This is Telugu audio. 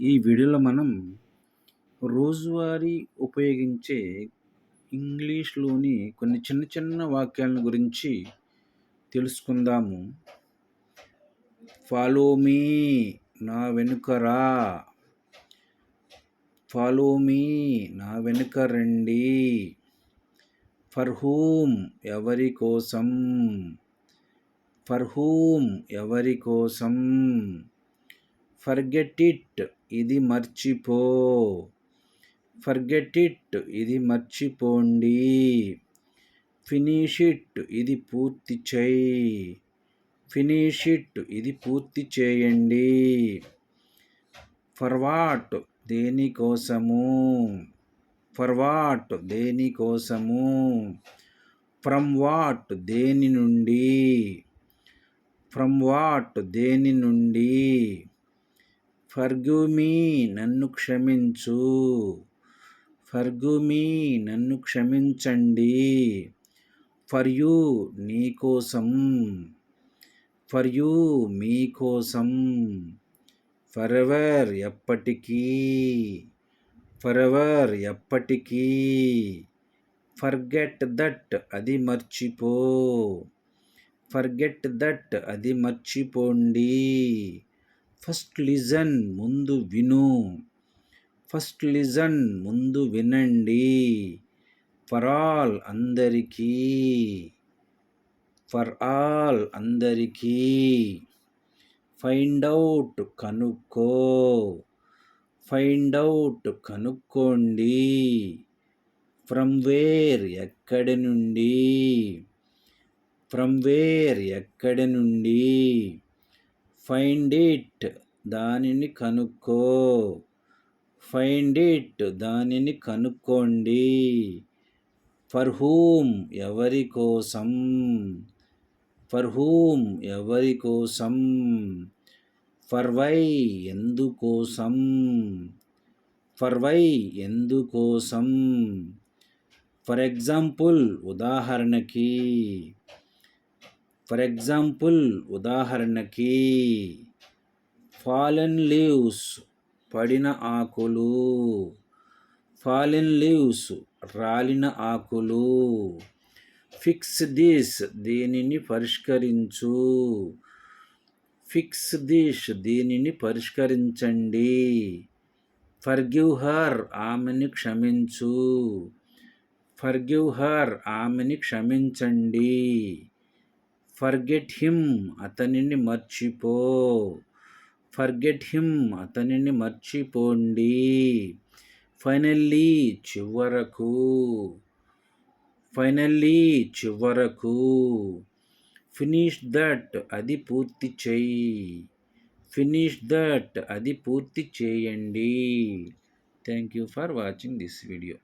ఈ వీడియోలో మనం రోజువారీ ఉపయోగించే ఇంగ్లీష్‌లోని కొన్ని చిన్న చిన్న వాక్యాలను గురించి తెలుసుకుందాము. ఫాలో మీ నా వెనుకరా ఫాలో మీ నా వెనుక రండి. ఫర్ హూమ్ ఎవరి కోసం. ఫర్ హూమ్ ఎవరి కోసం. ఫర్గెట్ ఇట్ ఇది మర్చిపో. ఫర్గెట్ ఇట్ ఇది మర్చిపోండి. ఫినిష్ ఇట్ ఇది పూర్తి చేయి. ఫినిష్ ఇట్ ఇది పూర్తి చేయండి. ఫర్వాట్ దేనికోసము. ఫర్వాట్ దేనికోసము. ఫ్రమ్ వాట్ దేని నుండి. ఫ్రమ్ వాట్ దేని నుండి. ఫర్గివ్ మీ నన్ను క్షమించు. ఫర్గివ్ మీ నన్ను క్షమించండి. ఫర్ యూ నీకోసం. ఫర్ యూ మీకోసం. ఫరెవర్ ఎప్పటికీ. ఫరెవర్ ఎప్పటికీ. ఫర్గెట్ దట్ అది మర్చిపో. ఫర్గెట్ దట్ అది మర్చిపోండి. ఫస్ట్ లిజన్ ముందు విను. ఫస్ట్ లిజన్ ముందు వినండి. ఫర్ ఆల్ అందరికీ. ఫర్ ఆల్ అందరికీ. ఫైండ్ అవుట్ కనుక్కో. ఫైండ్ అవుట్ కనుక్కోండి. ఫ్రమ్ వేర్ ఎక్కడి నుండి. ఫ్రమ్ వేర్ ఎక్కడి నుండి. ఫైండ్ ఇట్ దానిని కనుక్కో. ఫైండ్ ఇట్ దానిని కనుక్కోండి. ఫర్ హూమ్ ఎవరి కోసం. ఫర్ హూమ్ ఎవరి కోసం. ఫర్ వై ఎందుకోసం. ఫర్ వై ఎందుకోసం. ఫర్ ఎగ్జాంపుల్ ఉదాహరణకి. ఫర్ ఎగ్జాంపుల్ ఉదాహరణకి. ఫాలెన్ లీవ్స్ పడిన ఆకులు. ఫాలెన్ లీవ్స్ రాలిన ఆకులు. ఫిక్స్ దిస్ దీనిని పరిష్కరించు. ఫిక్స్ దిష్ దీనిని పరిష్కరించండి. ఫర్గివ్ హర్ ఆమెని క్షమించు. ఫర్గివ్ హర్ ఆమెని క్షమించండి. ఫర్గెట్ హిమ్ అతనిని మర్చిపో. ఫర్గెట్ హిమ్ అతనిని మర్చిపోండి. ఫైనల్లీ చివరకు. ఫైనల్లీ చివరకు. ఫినిష్ దట్ అది పూర్తి చెయ్యి. ఫినిష్ దట్ అది పూర్తి చేయండి. Thank you for watching this video.